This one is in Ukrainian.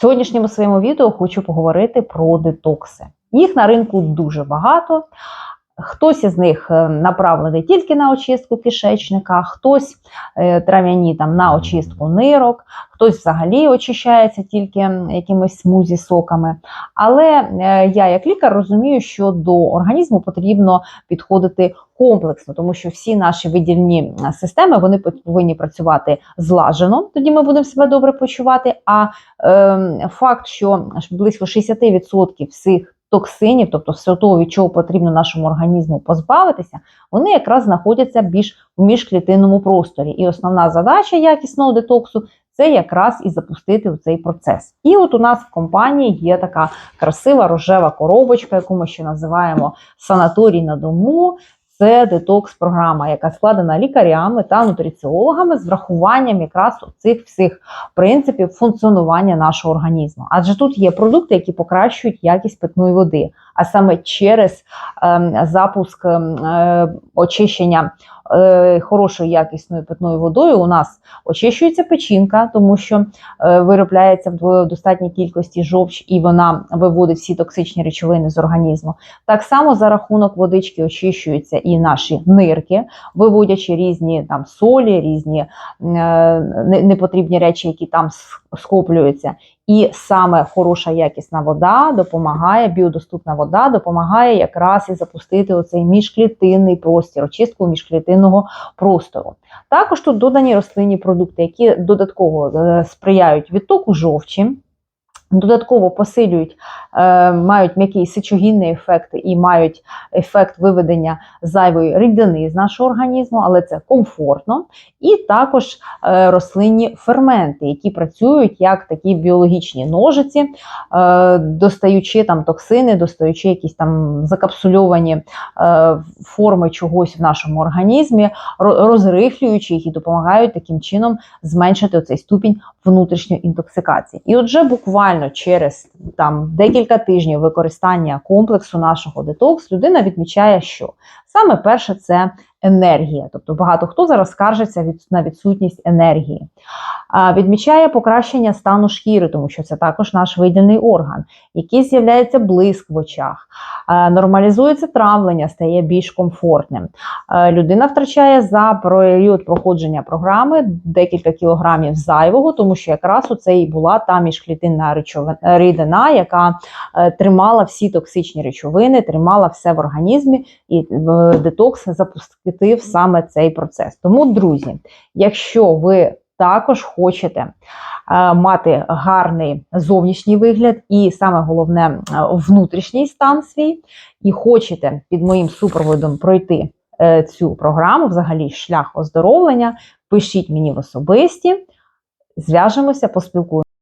Сьогоднішньому своєму відео хочу поговорити про детокси. Їх на ринку дуже багато. Хтось із них е, направлений тільки на очистку кишечника, хтось е, трав'яні там на очистку нирок, хтось взагалі очищається тільки якимись смузі соками. Але е, я, як лікар, розумію, що до організму потрібно підходити комплексно, тому що всі наші видільні системи вони повинні працювати злажено, тоді ми будемо себе добре почувати. А е, факт, що близько 60% всіх токсинів, тобто все того, від чого потрібно нашому організму позбавитися, вони якраз знаходяться більш в міжклітинному просторі. І основна задача якісного детоксу це якраз і запустити цей процес. І от у нас в компанії є така красива рожева коробочка, яку ми ще називаємо санаторій на дому. Це детокс-програма, яка складена лікарями та нутриціологами з врахуванням якраз цих всіх принципів функціонування нашого організму. Адже тут є продукти, які покращують якість питної води, а саме через е, запуск е, очищення е, хорошою якісною питною водою у нас очищується печінка, тому що е, виробляється в достатній кількості жовч, і вона виводить всі токсичні речовини з організму. Так само за рахунок водички очищуються і наші нирки, виводячи різні там солі, різні непотрібні речі, які там скоплюються. І саме хороша якісна вода допомагає, біодоступна вода допомагає якраз і запустити оцей міжклітинний простір, очистку міжклітинного простору. Також тут додані рослинні продукти, які додатково сприяють відтоку жовчі. Додатково посилюють, е, мають м'який сечогінний ефект і мають ефект виведення зайвої рідини з нашого організму, але це комфортно. І також е, рослинні ферменти, які працюють як такі біологічні ножиці, е, достаючи там токсини, достаючи якісь там закапсульовані форми чогось в нашому організмі, розрихлюючи їх і допомагають таким чином зменшити цей ступінь внутрішньої інтоксикації. І отже, буквально через там декілька тижнів використання комплексу нашого детокс людина відмічає, що саме перше це енергія. Тобто багато хто зараз скаржиться від, на відсутність енергії. Відмічає покращення стану шкіри, тому що це також наш видільний орган, який з'являється блиск в очах, нормалізується травлення, стає більш комфортним. Людина втрачає за період проходження програми декілька кілограмів зайвого, тому що якраз у це і була та міжклітинна рідина, яка е, тримала всі токсичні речовини, тримала все в організмі, і детокс запустив саме цей процес. Тому, друзі, якщо ви також хочете е, мати гарний зовнішній вигляд, і саме головне е, внутрішній стан свій, і хочете під моїм супроводом пройти е, цю програму, взагалі шлях оздоровлення, пишіть мені в особисті, зв'яжемося, поспілкуємося.